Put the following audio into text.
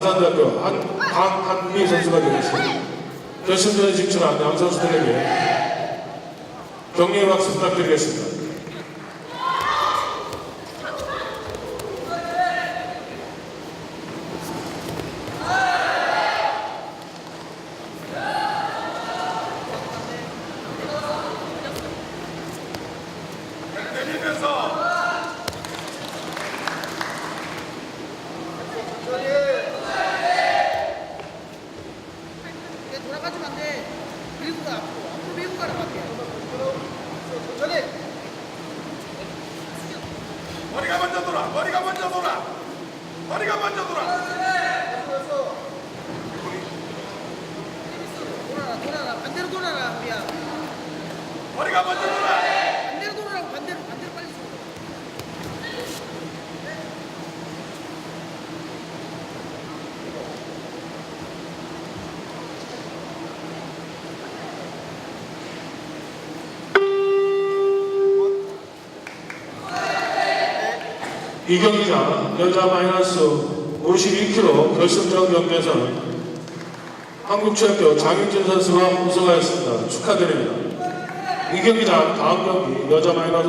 안산대학교 한, 강한미 선수가 되겠습니다. 결승전에 진출한 양 선수들에게 격려의 박수 부탁드리겠습니다. ことはこう飛びり我とら割り我慢じ 이 경기장 여자 마이너스 52kg 결승전 경기에서는 한국체육교 장윤진 선수가 우승하였습니다. 축하드립니다. 이 경기장 다음 경기 여자 마이너스